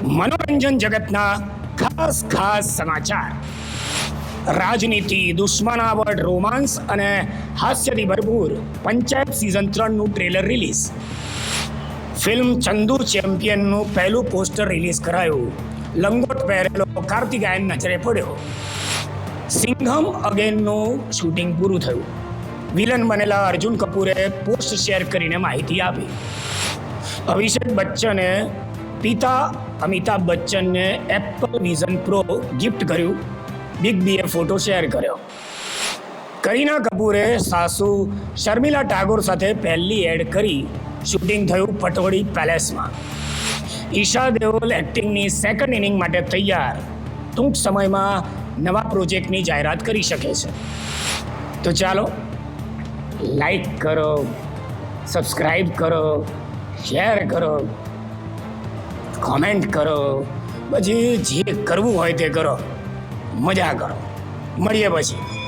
મનોરંજન જગતના ખાસ ખાસ સમાચાર. રાજનીતિ, દુશ્મનાવટ રોમાન્સ અને હાસ્યથી ભરપૂર પંચાયત સિઝન ત્રણનું ટ્રેલર રિલીઝ ફિલ્મ ચંદુ ચેમ્પિયનનું પહેલું પોસ્ટર રિલીઝ કરાયું. લંગોટ પહેરેલો કાર્તિકાયન નજરે પડ્યો. સિંઘમ અગેનનું શૂટિંગ પૂરું થયું. વિલન બનેલા અર્જુન કપૂરે પોસ્ટ શેર કરીને માહિતી આપી. અભિષેક બચ્ચને પિતા અમિતાભ બચ્ચનને એપલ વિઝન પ્રો ગિફ્ટ કર્યું. બિગ બીએ ફોટો શેર કર્યો. કરીના કપૂરે સાસુ શર્મિલા ટાગોર સાથે પહેલી એડ કરી શૂટિંગ થયું પટોળી પેલેસમાં ઈશા દેઓલ એક્ટિંગની સેકન્ડ ઇનિંગ માટે તૈયાર. ટૂંક સમયમાં નવા પ્રોજેક્ટની જાહેરાત કરી શકે છે. તો ચાલો લાઈક કરો સબસ્ક્રાઈબ કરો શેર કરો. કોમેન્ટ કરો. પછી જે કરવું હોય તે કરો. મજા કરો. મળીએ પછી.